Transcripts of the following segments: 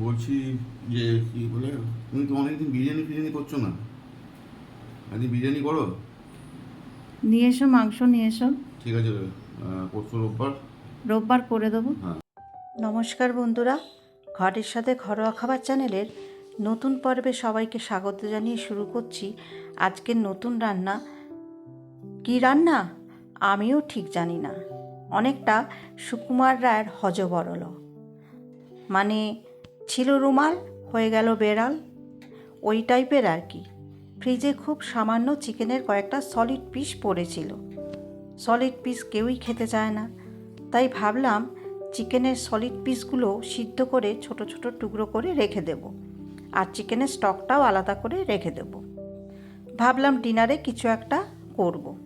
বলছি যে কি বলে তুমি তো অনেকদিন বিরিয়ানি ফিরিয়ানি করছ না। একদিন বিরিয়ানি করো? নিয়ে এসো মাংস নিয়ে এসো। ঠিক আছে পরশু রোববার। রোববার করে দেবো। হ্যাঁ। নমস্কার বন্ধুরা ঘরের সাথে ঘরোয়া খাবার চ্যানেলের নতুন পর্বে সবাইকে স্বাগত জানিয়ে শুরু করছি আজকের নতুন রান্না। কি রান্না? আমিও ঠিক জানি না। অনেকটা সুকুমার রায়ের হজবরল। মানে ছিল রুমাল, হয়ে গেল বেড়াল। ওই টাইপের আর কি। ফ্রিজে খুব সামান্য চিকেনের কয়েকটা সলিড পিস পড়েছিল। সলিড পিস কেউই খেতে চায় না। তাই ভাবলাম চিকেনের সলিড পিসগুলো সিদ্ধ করে ছোট ছোট টুকরো করে রেখে দেব। আর চিকেনের স্টকটাও আলাদা করে রেখে দেব। ভাবলাম ডিনারে কিছু একটা করব।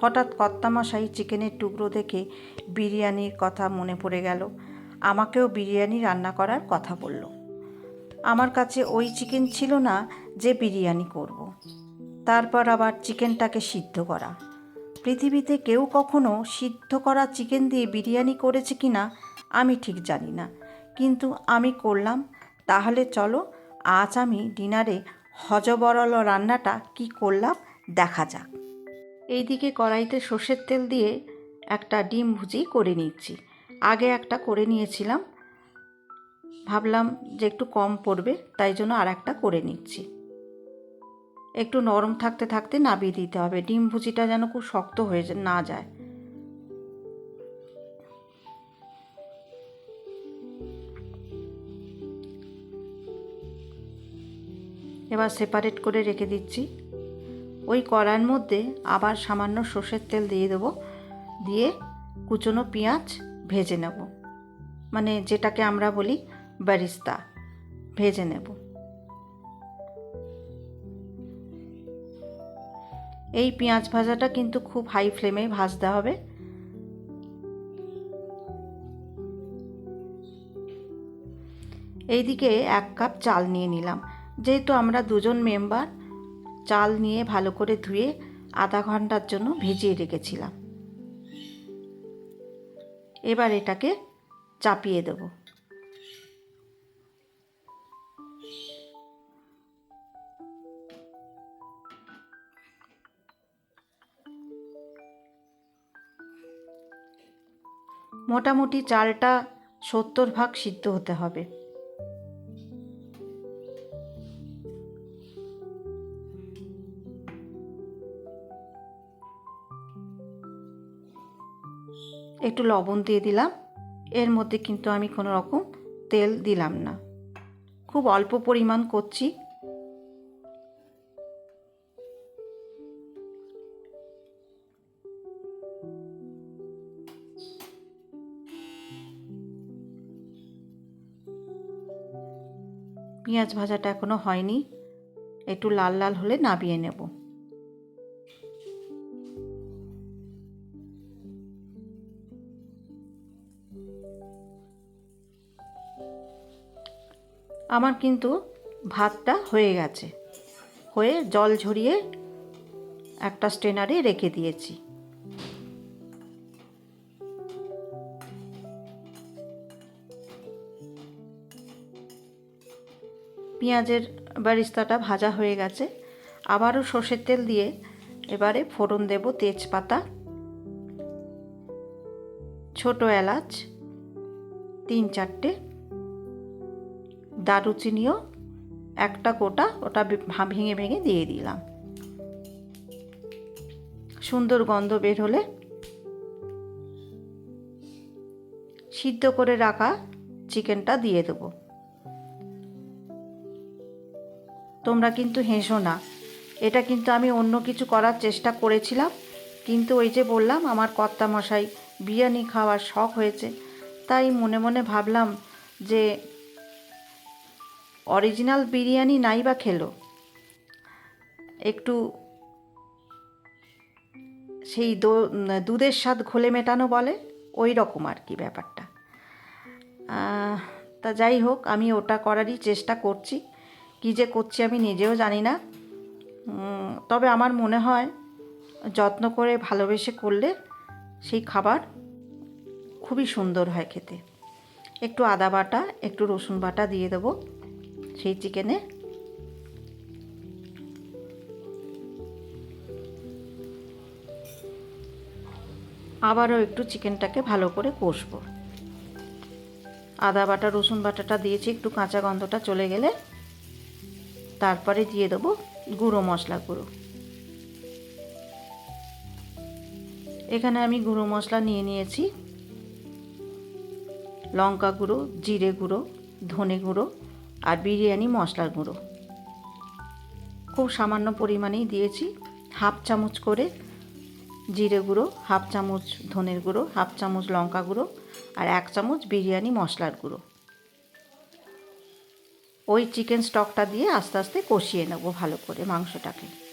হঠাৎ কর্তামশাই চিকেনের টুকরো দেখে বিরিয়ানির কথা মনে পড়ে গেল। আমাকেও বিরিয়ানি রান্না করার কথা বলল। আমার কাছে ওই চিকেন ছিল না যে বিরিয়ানি করব। তারপর আবার চিকেনটাকে সিদ্ধ করা। পৃথিবীতে কেউ কখনো সিদ্ধ করা চিকেন দিয়ে বিরিয়ানি করেছে কি না আমি ঠিক জানি না। কিন্তু আমি করলাম। তাহলে চলো, আজ আমি ডিনারে হজবরল রান্নাটা কি করলাম দেখা যাক। এইদিকে কড়াইতে সর্ষের তেল দিয়ে একটা ডিম ভুজি করে নিচ্ছি। আগে একটা করে নিয়েছিলাম। ভাবলাম যে একটু কম পড়বে, তাই জন্য আর একটা করে নিচ্ছি। একটু নরম থাকতে থাকতে নাবিয়ে দিতে হবে। ডিম ভুজিটা যেন খুব শক্ত হয়ে না যায়। এবার সেপারেট করে রেখে দিচ্ছি। ওই কড়ার মধ্যে আবার সামান্য সর্ষের তেল দিয়ে দেবো। দিয়ে কুচনো পেঁয়াজ ভেজে নেব। মানে যেটাকে আমরা বলি বারিস্তা। ভেজে নেব। এই পেঁয়াজ ভাজাটা কিন্তু খুব হাই ফ্লেমে ভাজতে হবে। এইদিকে এক কাপ চাল নিয়ে নিলাম। যেহেতু আমরা দুজন মেম্বার, চাল নিয়ে ভালো করে ধুয়ে আধা ঘণ্টার জন্য ভিজিয়ে রেখেছিলাম। এবার এটাকে চাপিয়ে দেব। মোটামুটি চালটা সত্তর ভাগ সিদ্ধ হতে হবে। একটু লবণ দিয়ে দিলাম। এর মধ্যে কিন্তু আমি কোনো রকম তেল দিলাম না। খুব অল্প পরিমাণ করছি। পেঁয়াজ ভাজাটা এখনও হয়নি। একটু লাল লাল হলে নাবিয়ে নেব। আমার কিন্তু ভাতটা হয়ে গেছে। হয়ে জল ঝরিয়ে একটা স্ট্রেনারে রেখে দিয়েছি। পেঁয়াজের বারিস্তাটা ভাজা হয়ে গেছে। আবারও সর্ষের তেল দিয়ে এবারে ফোড়ন দেব তেজপাতা, ছোট এলাচ, তিন চারটে দারুচিনিও একটা গোটা ওটা ভেঙে ভেঙে দিয়ে দিলাম। সুন্দর গন্ধ বের হলে সিদ্ধ করে রাখা চিকেনটা দিয়ে দেবো। তোমরা কিন্তু হেসো না। এটা কিন্তু আমি অন্য কিছু করার চেষ্টা করেছিলাম, কিন্তু ওই যে বললাম, আমার কর্তা মশাই বিরিয়ানি খাওয়ার শখ হয়েছে। তাই মনে মনে ভাবলাম যে অরিজিনাল বিরিয়ানি নাই বা খেলো। একটু সেই দুধের স্বাদ ঘোলে মেটানো বলে, ওই রকম আর কি ব্যাপারটা। তা যাই হোক, আমি ওটা করারই চেষ্টা করছি। কী যে করছি আমি নিজেও জানি না। তবে আমার মনে হয় যত্ন করে ভালোবেসে করলে সেই খাবার খুবই সুন্দর হয় খেতে। একটু আদা বাটা, একটু রসুন বাটা দিয়ে দেবো। সেই চিকেনে আবারও একটু চিকেনটাকে ভালো করে কষবো। আদা বাটা, রসুন বাটাটা দিয়েছি, একটু কাঁচা গন্ধটা চলে গেলে। তারপরে দিয়ে দেবো গুঁড়ো মশলা গুঁড়ো। এখানে আমি গুঁড়ো মশলা নিয়ে নিয়েছি। লঙ্কা গুঁড়ো, জিরে গুঁড়ো, ধনে গুঁড়ো আর বিরিয়ানি, মশলার গুঁড়ো। খুব সামান্য পরিমাণেই দিয়েছি। হাফ চামচ করে জিরে গুঁড়ো, হাফ চামচ ধনের গুঁড়ো, হাফ চামচ লঙ্কা গুঁড়ো আর এক চামচ বিরিয়ানি, মশলার গুঁড়ো। ওই চিকেন স্টকটা দিয়ে আস্তে আস্তে কষিয়ে নেব ভালো করে মাংসটাকে।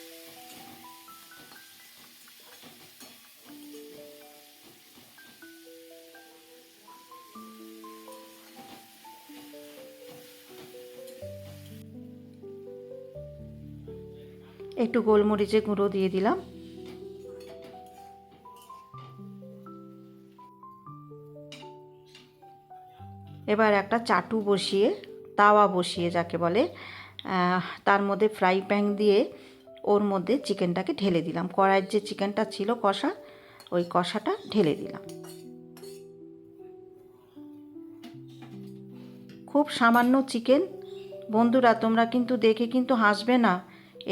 একটু গোলমরিচের গুঁড়ো দিয়ে দিলাম। এবার একটা চাটু বসিয়ে, তাওয়া বসিয়ে যাকে বলে তার মধ্যে ফ্রাই প্যান দিয়ে ওর মধ্যে চিকেনটাকে ঢেলে দিলাম। কড়াইয়ের যে চিকেনটা ছিল কষা, ওই কষাটা ঢেলে দিলাম। খুব সামান্য চিকেন। বন্ধুরা, তোমরা কিন্তু দেখে কিন্তু হাসবে না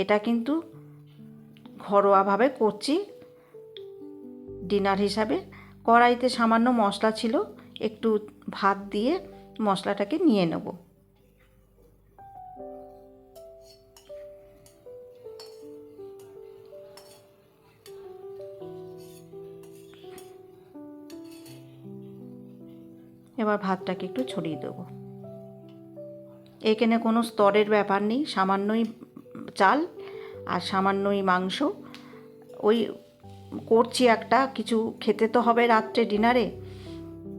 এটা কিন্তু ঘরোয়াভাবে করছি। ডিনার হিসাবে কড়াইতে সামান্য মশলা ছিল, একটু ভাত দিয়ে মশলাটাকে নিয়ে নেব। এবার ভাতটাকে একটু ছড়িয়ে দেবো। এখানে কোনো স্তরের ব্যাপার নেই, সামান্যই চাল আর সামান্যই মাংস। ওই করছি একটা, কিছু খেতে তো হবে রাত্রে ডিনারে।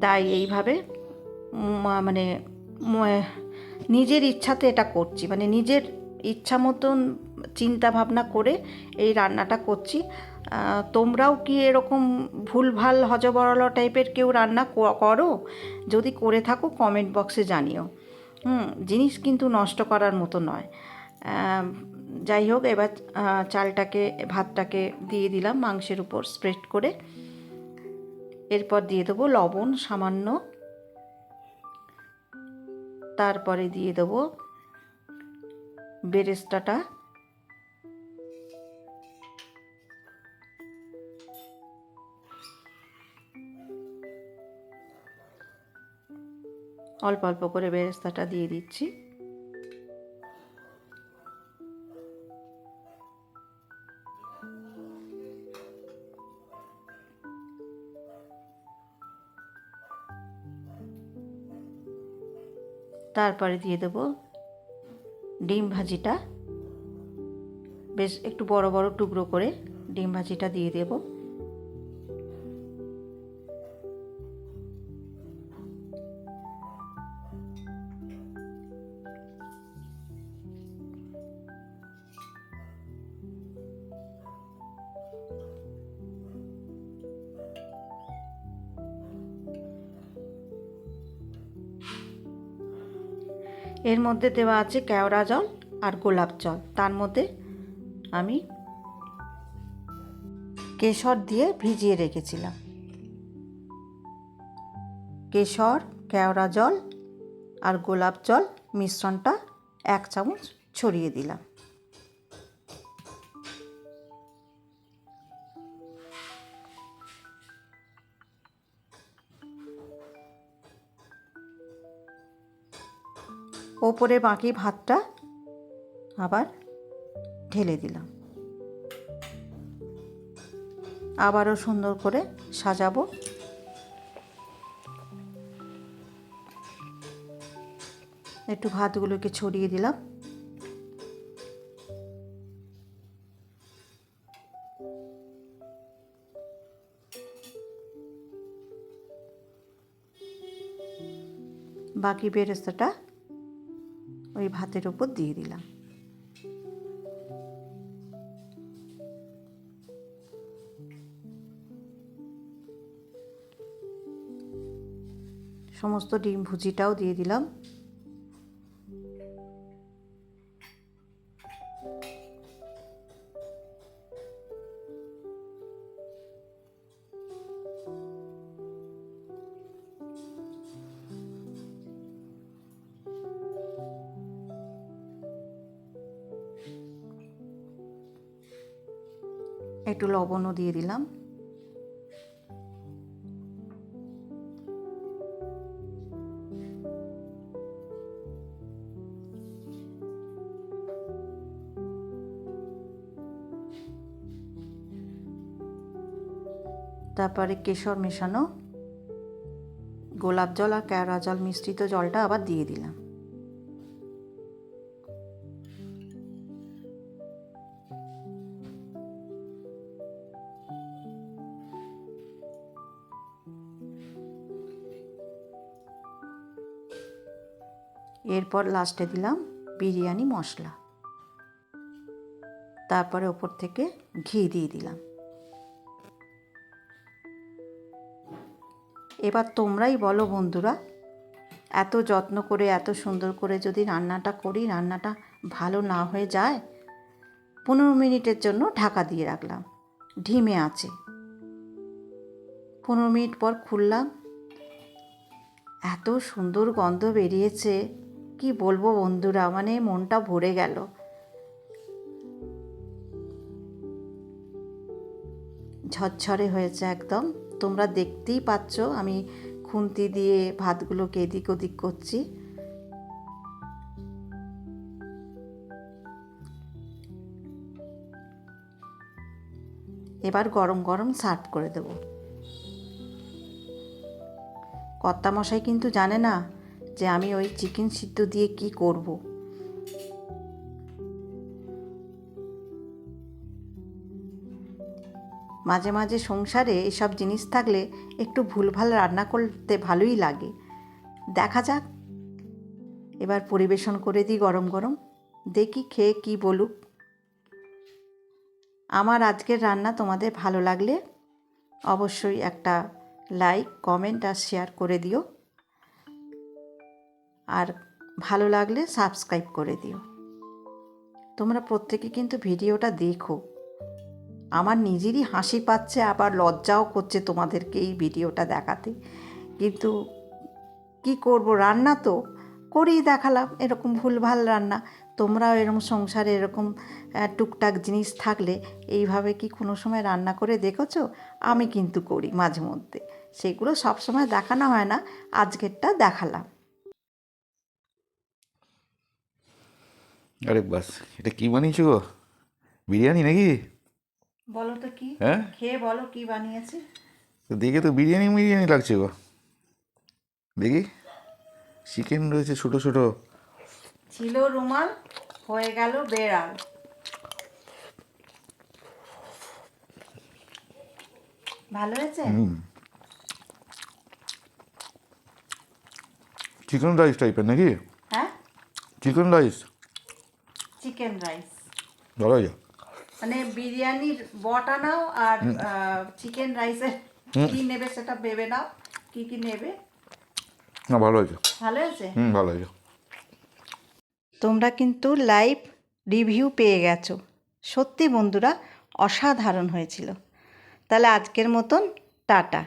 তাই এইভাবে মানে নিজের ইচ্ছাতে এটা করছি। মানে নিজের ইচ্ছা মতন চিন্তা ভাবনা করে এই রান্নাটা করছি। তোমরাও কি এরকম ভুলভাল হজবরল টাইপের কেউ রান্না করো? যদি করে থাকো কমেন্ট বক্সে জানিও। হুম, জিনিস কিন্তু নষ্ট করার মতো নয়। যাই হোক, এবার চালটাকে, ভাতটাকে দিয়ে দিলাম মাংসের উপর স্প্রেড করে। এরপর দিয়ে দেবো লবণ সামান্য। তারপরে দিয়ে দেবো বেরেস্তাটা। অল্প অল্প করে বেরেস্তাটা দিয়ে দিচ্ছি। তারপরে দিয়ে দেবো ডিম ভাজিটা। বেশ একটু বড় বড় টুকরো করে ডিম ভাজিটা দিয়ে দেব। এর মধ্যে দেওয়া আছে কেওড়া জল আর গোলাপ জল। তার মধ্যে আমি কেশর দিয়ে ভিজিয়ে রেখেছিলাম। কেশর, কেওড়া জল আর গোলাপ জল মিশ্রণটা এক চামচ ছড়িয়ে দিলাম। ওপরে বাকি ভাতটা আবার ঢেলে দিলাম। আবারও সুন্দর করে সাজাবো। একটু ভাতগুলোকে ছড়িয়ে দিলাম। বাকি বেরেস্তাটা ওই ভাতের ওপর দিয়ে দিলাম। সমস্ত ডিম ভুজিটাও দিয়ে দিলাম। একটু লবণও দিয়ে দিলাম। তারপরে কেশর মেশানো গোলাপ জল আর কেওড়া জল মিশ্রিত জলটা আবার দিয়ে দিলাম। এরপর লাস্টে দিলাম বিরিয়ানি মশলা। তারপরে ওপর থেকে ঘি দিয়ে দিলাম। এবার তোমরাই বলো বন্ধুরা, এত যত্ন করে, এত সুন্দর করে যদি রান্নাটা করি, রান্নাটা ভালো না হয়ে যায়, পনেরো মিনিটের জন্য ঢাকা দিয়ে রাখলাম। ঢিমে আছে। পনেরো মিনিট পর খুললাম। এত সুন্দর গন্ধ বেরিয়েছে। কি বলব বন্ধুরা? মানে মনটা ভরে গেল। ঝরঝরে হয়েছে একদম। তোমরা দেখতেই পাচ্ছ, আমি খুন্তি দিয়ে ভাতগুলোকে এদিক ওদিক করছি। এবার গরম গরম সার্ভ করে দেবো। কর্তামশাই কিন্তু জানে না যে আমি ওই চিকেন সিদ্ধ দিয়ে কি করব। মাঝে মাঝে সংসারে এসব জিনিস থাকলে একটু ভুলভাল রান্না করতে ভালোই লাগে। দেখা যাক। এবার পরিবেশন করে দিই গরম গরম। দেখি খেয়ে কি বলুক। আমার আজকের রান্না তোমাদের ভালো লাগলে অবশ্যই একটা লাইক, কমেন্ট আর শেয়ার করে দিও। আর ভালো লাগলে সাবস্ক্রাইব করে দিও। তোমরা প্রত্যেকে কিন্তু ভিডিওটা দেখো। আমার নিজেরই হাসি পাচ্ছে, আবার লজ্জাও করছে তোমাদেরকে এই ভিডিওটা দেখাতে। কিন্তু কি করব, রান্না তো করেই দেখালাম, এরকম ভুলভাল রান্না। তোমরাও এরকম সংসারে এরকম টুকটাক জিনিস থাকলে এইভাবে কি কোনো সময় রান্না করে দেখেছ? আমি কিন্তু করি মাঝে মধ্যে। সেগুলো সবসময় দেখানো হয় না, আজকেরটা দেখালাম। আরে বাস এটা কি বানিয়েছো গো? বিরিয়ানি নাকি? বলো তো কি? হ্যাঁ? খেয়ে বলো কি বানিয়েছি? তো দেখে তো বিরিয়ানি বিরিয়ানি লাগছে গো। দেখি চিকেন রয়েছে ছোটো ছোটো। ছিল রুমাল হয়ে গেল বেড়াল। ভালো হয়েছে? চিকেন রাইস টাইপের নাকি? হ্যাঁ? চিকেন রাইস চিকেন রাইস ভালো হয়েছে মানে বিরিয়ানির বটা নাও আর চিকেন রাইসের কি নেবে সেটা ভেবে নাও কি কি নেবে। না ভালো হয়েছে। ভালো হয়েছে? হুম ভালো হয়েছে। তোমরা কিন্তু লাইভ রিভিউ পেয়ে গেছো। সত্যি বন্ধুরা অসাধারণ হয়েছিল। তাহলে আজকের মতন টাটা।